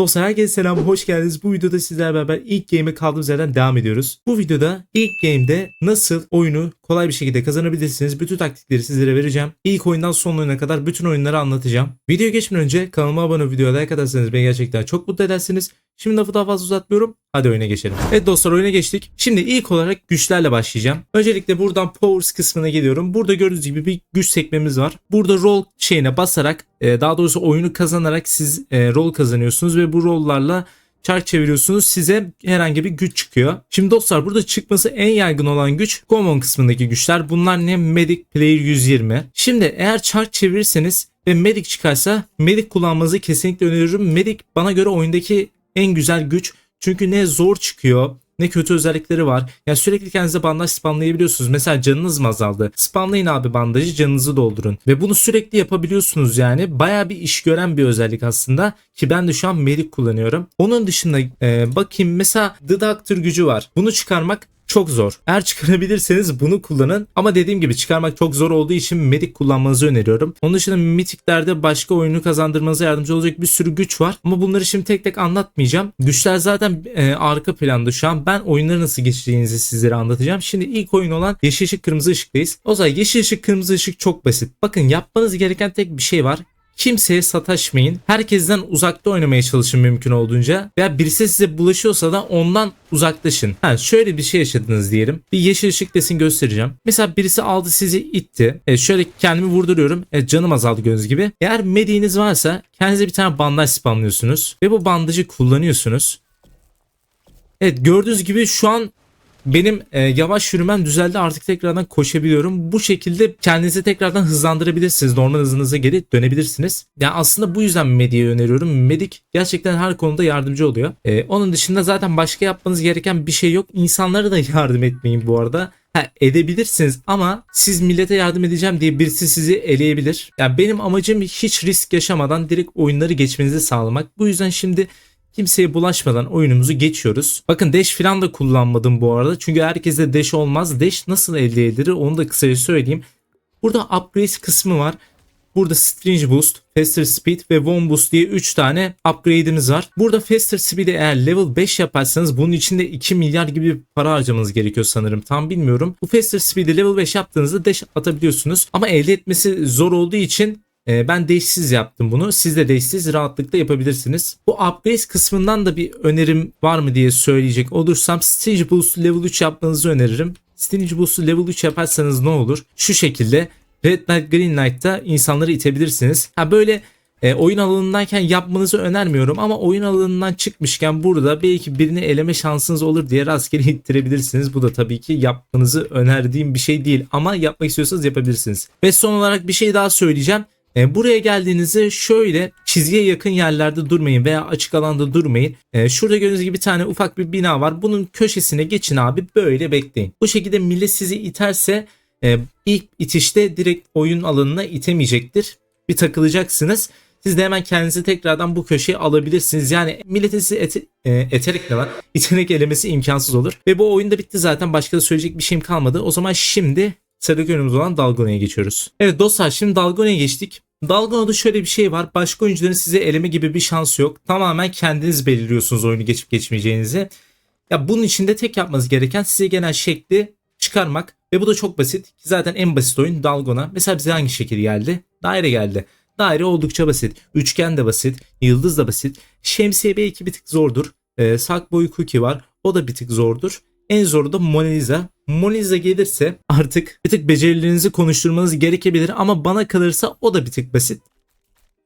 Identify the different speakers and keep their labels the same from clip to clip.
Speaker 1: Dostlar herkese selam, hoş geldiniz. Bu videoda sizlerle beraber ilk game'e kaldığımız yerden devam ediyoruz. Bu videoda ilk game'de nasıl oyunu kolay bir şekilde kazanabilirsiniz. Bütün taktikleri sizlere vereceğim. İlk oyundan son oyuna kadar bütün oyunları anlatacağım. Videoya geçmeden önce kanalıma abone olup videoya like atarsanız beni gerçekten çok mutlu edersiniz. Şimdi lafı daha fazla uzatmıyorum. Hadi oyuna geçelim. Evet dostlar oyuna geçtik. Şimdi ilk olarak güçlerle başlayacağım. Öncelikle buradan Powers kısmına geliyorum. Burada gördüğünüz gibi bir güç sekmemiz var. Burada roll şeyine basarak e, daha doğrusu oyunu kazanarak siz e, rol kazanıyorsunuz ve bu rollarla çark çeviriyorsunuz size herhangi bir güç çıkıyor. Şimdi dostlar burada çıkması en yaygın olan güç common kısmındaki güçler. Bunlar ne? Medic Player 120. Şimdi eğer çark çevirirseniz ve Medic çıkarsa Medic kullanmanızı kesinlikle öneriyorum. Medic bana göre oyundaki en güzel güç. Çünkü ne zor çıkıyor ne kötü özellikleri var. Yani sürekli kendinize bandaj spamlayabiliyorsunuz. Mesela canınız mı azaldı? Spamlayın abi bandajı canınızı doldurun. Ve bunu sürekli yapabiliyorsunuz yani. Baya bir iş gören bir özellik aslında. Ki ben de şu an Melik kullanıyorum. Onun dışında e, bakayım mesela The Doctor gücü var. Bunu çıkarmak çok zor. Eğer çıkarabilirseniz bunu kullanın. Ama dediğim gibi çıkarmak çok zor olduğu için Medic kullanmanızı öneriyorum. Onun dışında Mythic'lerde başka oyunu kazandırmanıza yardımcı olacak bir sürü güç var. Ama bunları şimdi tek tek anlatmayacağım. Güçler zaten e, arka planda şu an. Ben oyunları nasıl geçeceğinizi sizlere anlatacağım. Şimdi ilk oyun olan yeşil ışık kırmızı ışıktayız. O zaman yeşil ışık kırmızı ışık çok basit. Bakın yapmanız gereken tek bir şey var. Kimseye sataşmayın. Herkesten uzakta oynamaya çalışın mümkün olduğunca. Veya birisi size bulaşıyorsa da ondan uzaklaşın. Ha, şöyle bir şey yaşadınız diyelim. Bir yeşil ışık desin göstereceğim. Mesela birisi aldı sizi itti. E, şöyle kendimi vurduruyorum. E, canım azaldı gördüğünüz gibi. Eğer mediğiniz varsa kendinize bir tane bandaj spamlıyorsunuz. Ve bu bandajı kullanıyorsunuz. Evet gördüğünüz gibi şu an benim e, yavaş yürümem düzeldi artık tekrardan koşabiliyorum. Bu şekilde kendinizi tekrardan hızlandırabilirsiniz. Normal hızınıza geri dönebilirsiniz. Yani aslında bu yüzden Medic'i öneriyorum. Medic gerçekten her konuda yardımcı oluyor. E, onun dışında zaten başka yapmanız gereken bir şey yok. İnsanlara da yardım etmeyin bu arada. Ha, edebilirsiniz ama siz millete yardım edeceğim diye birisi sizi eleyebilir. Yani benim amacım hiç risk yaşamadan direkt oyunları geçmenizi sağlamak. Bu yüzden şimdi kimseye bulaşmadan oyunumuzu geçiyoruz. Bakın dash falan da kullanmadım bu arada. Çünkü herkese dash olmaz. Dash nasıl elde edilir onu da kısaca söyleyeyim. Burada upgrade kısmı var. Burada Strange Boost, Faster Speed ve One Boost diye 3 tane upgrade'imiz var. Burada Faster Speed'i eğer level 5 yaparsanız bunun içinde 2 milyar gibi bir para harcamanız gerekiyor sanırım. Tam bilmiyorum. Bu Faster Speed'i level 5 yaptığınızda dash atabiliyorsunuz. Ama elde etmesi zor olduğu için ben değişsiz yaptım bunu. Siz de değişsiz rahatlıkla yapabilirsiniz. Bu upgrade kısmından da bir önerim var mı diye söyleyecek olursam Stage Boost level 3 yapmanızı öneririm. Stage Boost'u level 3 yaparsanız ne olur? Şu şekilde Red Knight Green Knight'ta insanları itebilirsiniz. Ha böyle e, oyun alanındayken yapmanızı önermiyorum ama oyun alanından çıkmışken burada belki birini eleme şansınız olur diye rastgele ittirebilirsiniz. Bu da tabii ki yapmanızı önerdiğim bir şey değil ama yapmak istiyorsanız yapabilirsiniz. Ve son olarak bir şey daha söyleyeceğim. E, buraya geldiğinizde şöyle çizgiye yakın yerlerde durmayın veya açık alanda durmayın. E, şurada gördüğünüz gibi bir tane ufak bir bina var. Bunun köşesine geçin abi böyle bekleyin. Bu şekilde millet sizi iterse e, ilk itişte direkt oyun alanına itemeyecektir. Bir takılacaksınız. Siz de hemen kendinizi tekrardan bu köşeye alabilirsiniz. Yani milletin sizi ete, e, eterek ne var? İterek elemesi imkansız olur. Ve bu oyunda bitti zaten. Başka da söyleyecek bir şeyim kalmadı. O zaman şimdi sıradaki önümüz olan Dalgona'ya geçiyoruz. Evet dostlar şimdi Dalgona'ya geçtik. Dalgona'da şöyle bir şey var. Başka oyuncuların size eleme gibi bir şansı yok. Tamamen kendiniz belirliyorsunuz oyunu geçip geçmeyeceğinizi. Ya bunun için de tek yapmanız gereken size genel şekli çıkarmak. Ve bu da çok basit. Zaten en basit oyun Dalgona. Mesela bize hangi şekil geldi? Daire geldi. Daire oldukça basit. Üçgen de basit. Yıldız da basit. Şemsiye belki bir tık zordur. Ee, Sackboy Cookie var. O da bir tık zordur. En zoru da Mona Lisa. Mona Lisa gelirse artık bir tık becerilerinizi konuşturmanız gerekebilir ama bana kalırsa o da bir tık basit.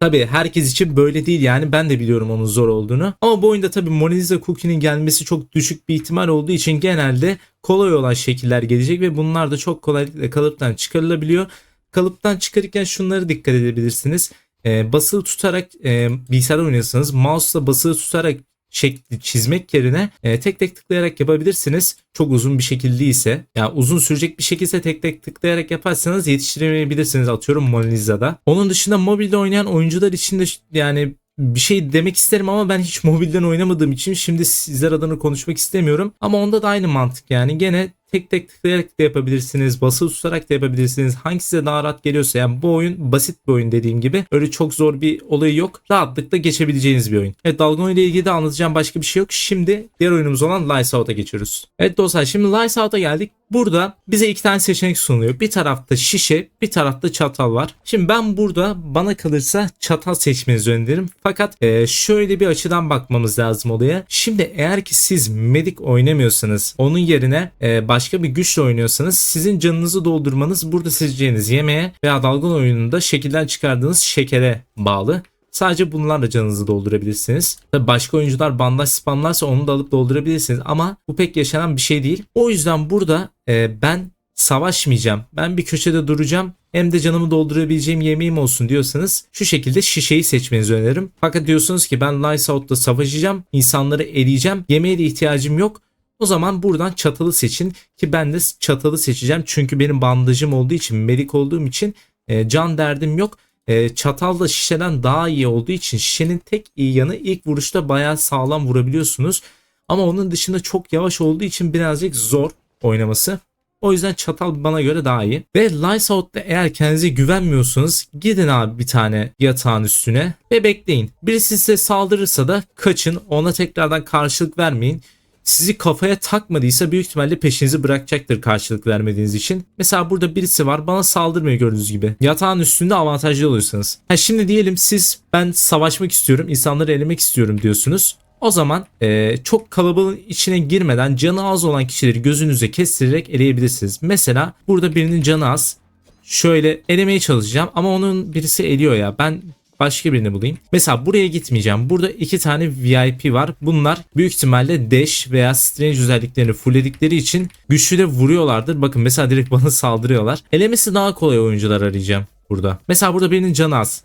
Speaker 1: Tabi herkes için böyle değil yani ben de biliyorum onun zor olduğunu. Ama bu oyunda tabi Mona Lisa Cookie'nin gelmesi çok düşük bir ihtimal olduğu için genelde kolay olan şekiller gelecek ve bunlar da çok kolaylıkla kalıptan çıkarılabiliyor. Kalıptan çıkarırken şunları dikkat edebilirsiniz. Ee, basılı tutarak e, bilgisayarda oynuyorsanız mouse'la basılı tutarak şekli çizmek yerine e, tek tek tıklayarak yapabilirsiniz. Çok uzun bir şekilde ise yani uzun sürecek bir şekilde tek tek tıklayarak yaparsanız yetiştiremeyebilirsiniz atıyorum Mona Lisa'da. Onun dışında mobilde oynayan oyuncular için de yani bir şey demek isterim ama ben hiç mobilden oynamadığım için şimdi sizler adına konuşmak istemiyorum. Ama onda da aynı mantık yani gene tek tek tıklayarak da yapabilirsiniz. Basılı tutarak da yapabilirsiniz. Hangisi size daha rahat geliyorsa. Yani bu oyun basit bir oyun dediğim gibi. Öyle çok zor bir olayı yok. Rahatlıkla geçebileceğiniz bir oyun. Evet Dalgon ile ilgili de anlatacağım başka bir şey yok. Şimdi diğer oyunumuz olan Lights Out'a geçiyoruz. Evet dostlar şimdi Lights Out'a geldik. Burada bize iki tane seçenek sunuluyor. Bir tarafta şişe, bir tarafta çatal var. Şimdi ben burada bana kalırsa çatal seçmenizi öneririm. Fakat e, şöyle bir açıdan bakmamız lazım olaya. Şimdi eğer ki siz medik oynamıyorsanız, onun yerine e, başka bir güçle oynuyorsanız sizin canınızı doldurmanız burada seçeceğiniz yemeğe veya dalgın oyununda şekilden çıkardığınız şekere bağlı. Sadece bunlarla canınızı doldurabilirsiniz. Tabii başka oyuncular bandaj spamlarsa onu da alıp doldurabilirsiniz ama bu pek yaşanan bir şey değil. O yüzden burada e, ben savaşmayacağım. Ben bir köşede duracağım. Hem de canımı doldurabileceğim yemeğim olsun diyorsanız şu şekilde şişeyi seçmenizi öneririm. Fakat diyorsunuz ki ben Lights Out'ta savaşacağım. insanları eleyeceğim. Yemeğe de ihtiyacım yok. O zaman buradan çatalı seçin ki ben de çatalı seçeceğim. Çünkü benim bandajım olduğu için, medik olduğum için e, can derdim yok. E, çatal da şişeden daha iyi olduğu için şişenin tek iyi yanı ilk vuruşta bayağı sağlam vurabiliyorsunuz. Ama onun dışında çok yavaş olduğu için birazcık zor oynaması. O yüzden çatal bana göre daha iyi. Ve Lights Out'ta eğer kendinize güvenmiyorsanız gidin abi bir tane yatağın üstüne ve bekleyin. Birisi size saldırırsa da kaçın ona tekrardan karşılık vermeyin. Sizi kafaya takmadıysa büyük ihtimalle peşinizi bırakacaktır karşılık vermediğiniz için. Mesela burada birisi var bana saldırmıyor gördüğünüz gibi. Yatağın üstünde avantajlı oluyorsunuz. Ha şimdi diyelim siz ben savaşmak istiyorum, insanları elemek istiyorum diyorsunuz. O zaman e, çok kalabalığın içine girmeden canı az olan kişileri gözünüze kestirerek eleyebilirsiniz. Mesela burada birinin canı az. Şöyle elemeye çalışacağım ama onun birisi eliyor ya. Ben başka birini bulayım. Mesela buraya gitmeyeceğim. Burada iki tane VIP var. Bunlar büyük ihtimalle dash veya strange özelliklerini fullledikleri için güçlü de vuruyorlardır. Bakın mesela direkt bana saldırıyorlar. Elemesi daha kolay oyuncular arayacağım burada. Mesela burada birinin canı az.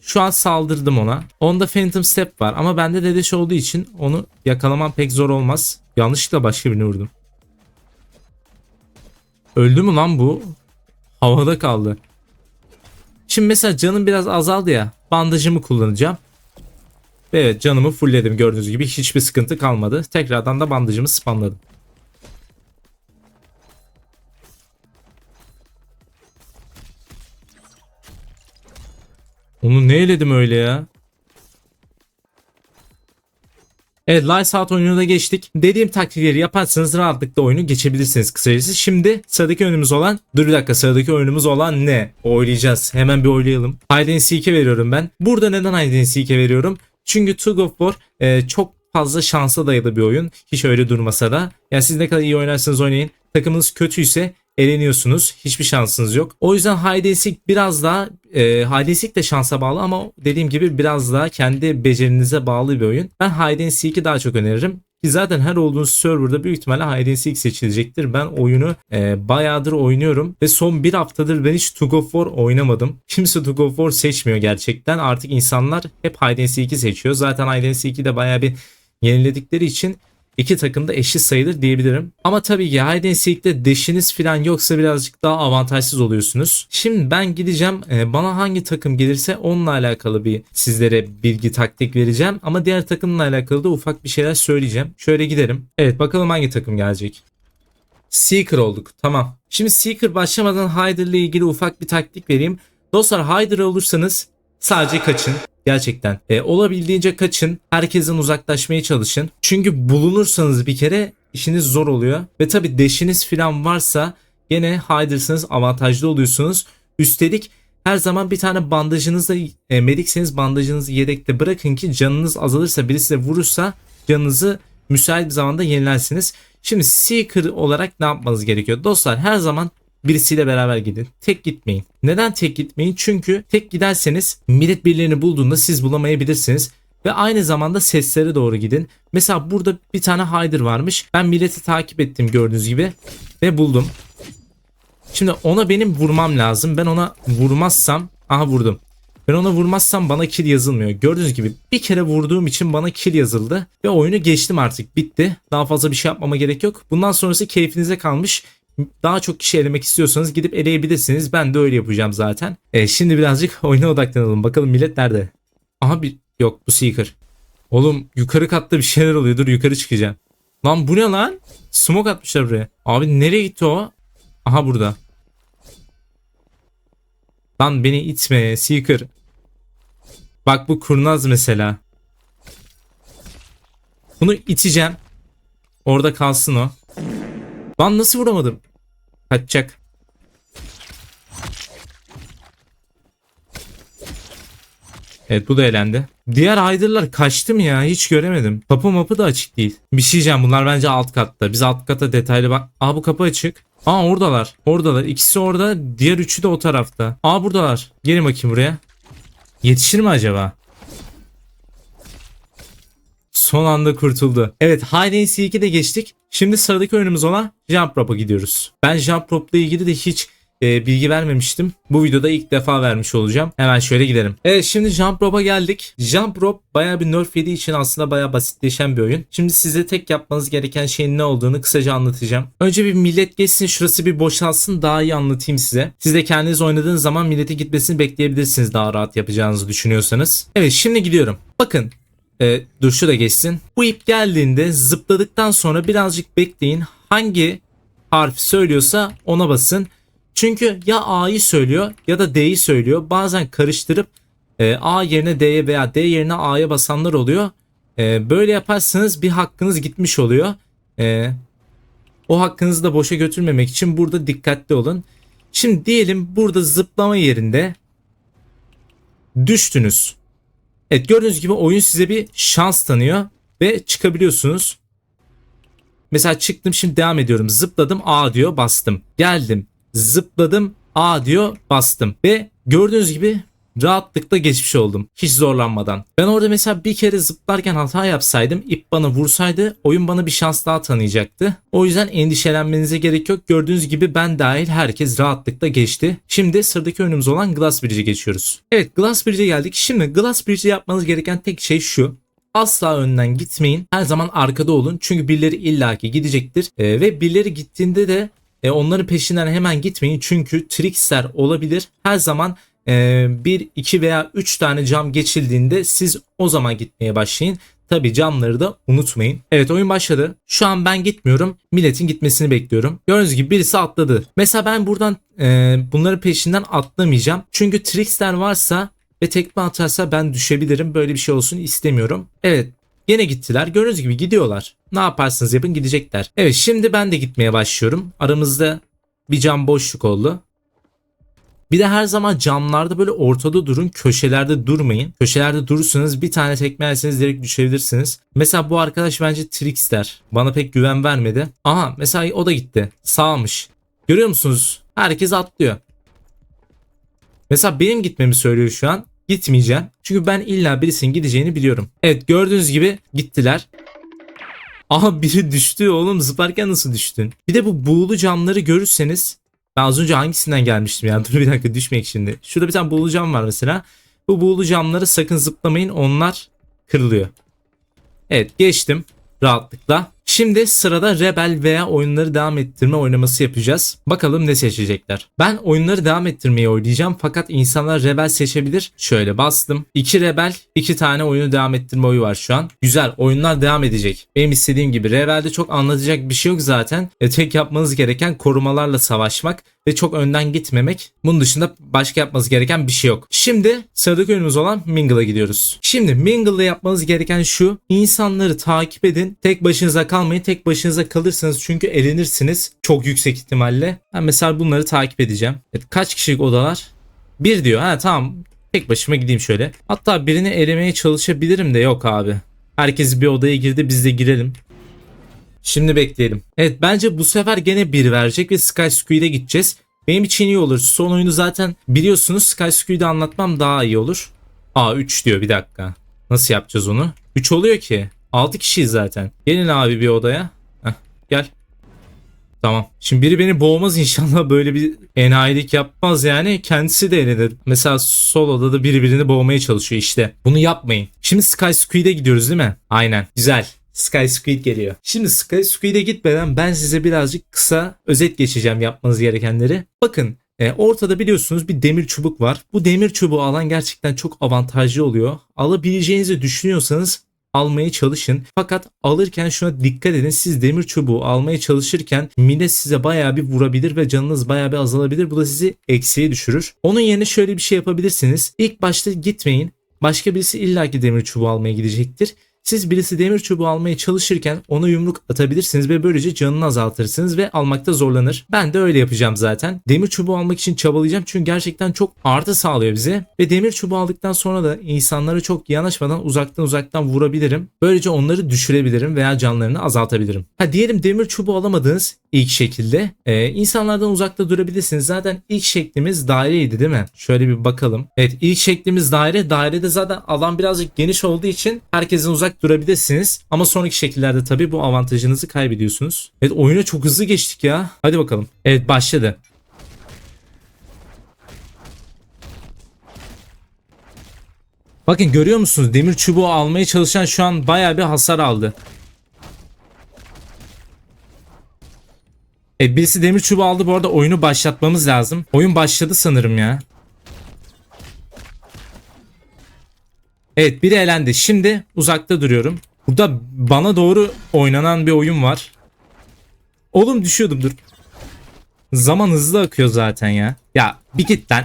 Speaker 1: Şu an saldırdım ona. Onda Phantom Step var ama bende de dash olduğu için onu yakalamam pek zor olmaz. Yanlışlıkla başka birini vurdum. Öldü mü lan bu? Havada kaldı. Şimdi mesela canım biraz azaldı ya. Bandajımı kullanacağım. Ve evet canımı fullledim gördüğünüz gibi hiçbir sıkıntı kalmadı. Tekrardan da bandajımı spamladım. Onu ne eledim öyle ya? Evet Lights Out oyununa geçtik. Dediğim taktikleri yaparsanız rahatlıkla oyunu geçebilirsiniz kısacası. Şimdi sıradaki oyunumuz olan dur bir dakika sıradaki oyunumuz olan ne? Oylayacağız. Hemen bir oylayalım. Hide and Seek'e veriyorum ben. Burada neden Hide and Seek'e veriyorum? Çünkü Tug of War e, çok fazla şansa dayalı bir oyun. Hiç öyle durmasa da. Yani siz ne kadar iyi oynarsanız oynayın. Takımınız kötüyse eleniyorsunuz. Hiçbir şansınız yok. O yüzden Hide biraz daha e, Hide de şansa bağlı ama dediğim gibi biraz daha kendi becerinize bağlı bir oyun. Ben Hide Seek'i daha çok öneririm. Ki zaten her olduğunuz serverda büyük ihtimalle Hide seçilecektir. Ben oyunu e, bayağıdır oynuyorum ve son bir haftadır ben hiç Tug of War oynamadım. Kimse Tug of War seçmiyor gerçekten. Artık insanlar hep Hide Seek'i seçiyor. Zaten Hide Seek'i de bayağı bir yeniledikleri için iki takım da eşit sayılır diyebilirim. Ama tabii ki and Seek'te deşiniz falan yoksa birazcık daha avantajsız oluyorsunuz. Şimdi ben gideceğim e, bana hangi takım gelirse onunla alakalı bir sizlere bilgi taktik vereceğim. Ama diğer takımla alakalı da ufak bir şeyler söyleyeceğim. Şöyle giderim. Evet bakalım hangi takım gelecek. Seeker olduk. Tamam. Şimdi Seeker başlamadan Hyder ile ilgili ufak bir taktik vereyim. Dostlar Hyder olursanız sadece kaçın. Gerçekten. E, olabildiğince kaçın. Herkesten uzaklaşmaya çalışın. Çünkü bulunursanız bir kere işiniz zor oluyor. Ve tabi deşiniz falan varsa gene Hyder'sınız avantajlı oluyorsunuz. Üstelik her zaman bir tane bandajınızla e, medikseniz bandajınızı yedekte bırakın ki canınız azalırsa birisi de vurursa canınızı müsait bir zamanda yenilersiniz. Şimdi Seeker olarak ne yapmanız gerekiyor? Dostlar her zaman birisiyle beraber gidin. Tek gitmeyin. Neden tek gitmeyin? Çünkü tek giderseniz millet birilerini bulduğunda siz bulamayabilirsiniz. Ve aynı zamanda seslere doğru gidin. Mesela burada bir tane Hyder varmış. Ben milleti takip ettim gördüğünüz gibi. Ve buldum. Şimdi ona benim vurmam lazım. Ben ona vurmazsam... Aha vurdum. Ben ona vurmazsam bana kill yazılmıyor. Gördüğünüz gibi bir kere vurduğum için bana kill yazıldı. Ve oyunu geçtim artık. Bitti. Daha fazla bir şey yapmama gerek yok. Bundan sonrası keyfinize kalmış daha çok kişi elemek istiyorsanız gidip eleyebilirsiniz. Ben de öyle yapacağım zaten. E, şimdi birazcık oyuna odaklanalım. Bakalım millet nerede? Aha bir yok bu Seeker. Oğlum yukarı katta bir şeyler oluyor. Dur yukarı çıkacağım. Lan bu ne lan? Smoke atmışlar buraya. Abi nereye gitti o? Aha burada. Lan beni itme Seeker. Bak bu kurnaz mesela. Bunu iteceğim. Orada kalsın o. Lan nasıl vuramadım? Kaçacak. Evet bu da elendi. Diğer Hyder'lar kaçtı mı ya? Hiç göremedim. Kapı mapı da açık değil. Bir şey diyeceğim bunlar bence alt katta. Biz alt kata detaylı bak. Aa bu kapı açık. Aa oradalar. Oradalar. İkisi orada. Diğer üçü de o tarafta. Aa buradalar. Gelin bakayım buraya. Yetişir mi acaba? Son anda kurtuldu. Evet Hide and Seek'i de geçtik. Şimdi sıradaki oyunumuz olan Jump Rope'a gidiyoruz. Ben Jump Rope'la ilgili de hiç e, bilgi vermemiştim. Bu videoda ilk defa vermiş olacağım. Hemen şöyle gidelim. Evet şimdi Jump Rope'a geldik. Jump Rope baya bir nerf yediği için aslında baya basitleşen bir oyun. Şimdi size tek yapmanız gereken şeyin ne olduğunu kısaca anlatacağım. Önce bir millet geçsin şurası bir boşalsın daha iyi anlatayım size. Siz de kendiniz oynadığınız zaman milletin gitmesini bekleyebilirsiniz daha rahat yapacağınızı düşünüyorsanız. Evet şimdi gidiyorum. Bakın e, dur da geçsin. Bu ip geldiğinde zıpladıktan sonra birazcık bekleyin. Hangi harf söylüyorsa ona basın. Çünkü ya A'yı söylüyor ya da D'yi söylüyor. Bazen karıştırıp e, A yerine D'ye veya D yerine A'ya basanlar oluyor. E, böyle yaparsanız bir hakkınız gitmiş oluyor. E, o hakkınızı da boşa götürmemek için burada dikkatli olun. Şimdi diyelim burada zıplama yerinde düştünüz. Evet gördüğünüz gibi oyun size bir şans tanıyor ve çıkabiliyorsunuz. Mesela çıktım şimdi devam ediyorum. Zıpladım A diyor bastım. Geldim zıpladım A diyor bastım. Ve gördüğünüz gibi rahatlıkla geçmiş oldum. Hiç zorlanmadan. Ben orada mesela bir kere zıplarken hata yapsaydım ip bana vursaydı oyun bana bir şans daha tanıyacaktı. O yüzden endişelenmenize gerek yok. Gördüğünüz gibi ben dahil herkes rahatlıkla geçti. Şimdi sıradaki oyunumuz olan Glass Bridge'e geçiyoruz. Evet Glass Bridge'e geldik. Şimdi Glass Bridge'de yapmanız gereken tek şey şu. Asla önden gitmeyin. Her zaman arkada olun. Çünkü birileri illaki gidecektir. Ee, ve birileri gittiğinde de e, onların peşinden hemen gitmeyin. Çünkü trickster olabilir. Her zaman e, bir, iki veya üç tane cam geçildiğinde siz o zaman gitmeye başlayın. Tabi camları da unutmayın. Evet oyun başladı. Şu an ben gitmiyorum. Milletin gitmesini bekliyorum. Gördüğünüz gibi birisi atladı. Mesela ben buradan e, bunların peşinden atlamayacağım. Çünkü trickster varsa ve tekme atarsa ben düşebilirim. Böyle bir şey olsun istemiyorum. Evet Gene gittiler. Gördüğünüz gibi gidiyorlar. Ne yaparsınız yapın gidecekler. Evet şimdi ben de gitmeye başlıyorum. Aramızda bir cam boşluk oldu. Bir de her zaman camlarda böyle ortada durun. Köşelerde durmayın. Köşelerde durursanız bir tane tekme yerseniz direkt düşebilirsiniz. Mesela bu arkadaş bence trickster. Bana pek güven vermedi. Aha mesela o da gitti. Sağmış. Görüyor musunuz? Herkes atlıyor. Mesela benim gitmemi söylüyor şu an gitmeyeceğim. Çünkü ben illa birisinin gideceğini biliyorum. Evet gördüğünüz gibi gittiler. Aha biri düştü oğlum zıplarken nasıl düştün? Bir de bu buğulu camları görürseniz ben az önce hangisinden gelmiştim ya dur bir dakika düşmek şimdi. Şurada bir tane buğulu cam var mesela. Bu buğulu camları sakın zıplamayın onlar kırılıyor. Evet geçtim rahatlıkla. Şimdi sırada Rebel veya oyunları devam ettirme oynaması yapacağız. Bakalım ne seçecekler. Ben oyunları devam ettirmeyi oynayacağım fakat insanlar Rebel seçebilir. Şöyle bastım. 2 Rebel, 2 tane oyunu devam ettirme oyu var şu an. Güzel oyunlar devam edecek. Benim istediğim gibi Rebel'de çok anlatacak bir şey yok zaten. E, tek yapmanız gereken korumalarla savaşmak ve çok önden gitmemek. Bunun dışında başka yapmanız gereken bir şey yok. Şimdi sıradaki oyunumuz olan Mingle'a gidiyoruz. Şimdi Mingle'da yapmanız gereken şu. insanları takip edin. Tek başınıza kalmayın. Tek başınıza kalırsanız çünkü elenirsiniz. Çok yüksek ihtimalle. Ben mesela bunları takip edeceğim. Evet, kaç kişilik odalar? Bir diyor. Ha tamam. Tek başıma gideyim şöyle. Hatta birini elemeye çalışabilirim de yok abi. Herkes bir odaya girdi biz de girelim. Şimdi bekleyelim. Evet bence bu sefer gene bir verecek ve Sky Squid'e gideceğiz. Benim için iyi olur. Son oyunu zaten biliyorsunuz Sky Squid'i anlatmam daha iyi olur. Aa 3 diyor bir dakika. Nasıl yapacağız onu? 3 oluyor ki. 6 kişiyiz zaten. Gelin abi bir odaya. Heh, gel. Tamam. Şimdi biri beni boğmaz inşallah böyle bir enayilik yapmaz yani. Kendisi de elenir. Mesela sol odada biri birini boğmaya çalışıyor işte. Bunu yapmayın. Şimdi Sky Squid'e gidiyoruz değil mi? Aynen. Güzel. Sky Squid geliyor. Şimdi Sky Squid'e gitmeden ben size birazcık kısa özet geçeceğim yapmanız gerekenleri. Bakın e, ortada biliyorsunuz bir demir çubuk var. Bu demir çubuğu alan gerçekten çok avantajlı oluyor. Alabileceğinizi düşünüyorsanız almaya çalışın. Fakat alırken şuna dikkat edin. Siz demir çubuğu almaya çalışırken millet size bayağı bir vurabilir ve canınız bayağı bir azalabilir. Bu da sizi eksiye düşürür. Onun yerine şöyle bir şey yapabilirsiniz. İlk başta gitmeyin. Başka birisi illaki demir çubuğu almaya gidecektir. Siz birisi demir çubuğu almaya çalışırken ona yumruk atabilirsiniz ve böylece canını azaltırsınız ve almakta zorlanır. Ben de öyle yapacağım zaten. Demir çubuğu almak için çabalayacağım çünkü gerçekten çok artı sağlıyor bize. Ve demir çubuğu aldıktan sonra da insanlara çok yanaşmadan uzaktan uzaktan vurabilirim. Böylece onları düşürebilirim veya canlarını azaltabilirim. Ha diyelim demir çubuğu alamadığınız ilk şekilde e, insanlardan uzakta durabilirsiniz. Zaten ilk şeklimiz daireydi değil mi? Şöyle bir bakalım. Evet ilk şeklimiz daire. Dairede zaten alan birazcık geniş olduğu için herkesin uzak durabilirsiniz. Ama sonraki şekillerde tabii bu avantajınızı kaybediyorsunuz. Evet oyuna çok hızlı geçtik ya. Hadi bakalım. Evet başladı. Bakın görüyor musunuz? Demir çubuğu almaya çalışan şu an bayağı bir hasar aldı. E birisi demir çubuğu aldı bu arada oyunu başlatmamız lazım. Oyun başladı sanırım ya. Evet biri elendi. Şimdi uzakta duruyorum. Burada bana doğru oynanan bir oyun var. Oğlum düşüyordum dur. Zaman hızlı akıyor zaten ya. Ya bir git lan.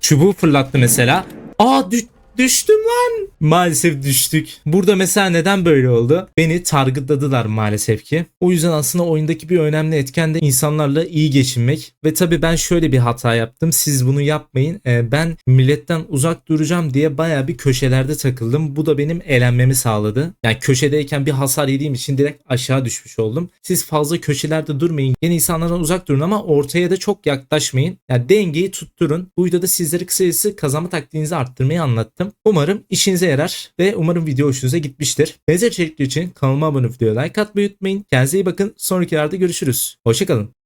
Speaker 1: Çubuğu fırlattı mesela. Aa düş düştüm lan. Maalesef düştük. Burada mesela neden böyle oldu? Beni targetladılar maalesef ki. O yüzden aslında oyundaki bir önemli etken de insanlarla iyi geçinmek. Ve tabii ben şöyle bir hata yaptım. Siz bunu yapmayın. Ee, ben milletten uzak duracağım diye baya bir köşelerde takıldım. Bu da benim elenmemi sağladı. Yani köşedeyken bir hasar yediğim için direkt aşağı düşmüş oldum. Siz fazla köşelerde durmayın. Yeni insanlardan uzak durun ama ortaya da çok yaklaşmayın. Yani dengeyi tutturun. Bu videoda sizlere kısacası kazanma taktiğinizi arttırmayı anlattım. Umarım işinize yarar ve umarım video hoşunuza gitmiştir. Benzer içerikler için kanalıma abone olup videoya like atmayı unutmayın. Kendinize iyi bakın. Sonraki videolarda görüşürüz. Hoşçakalın.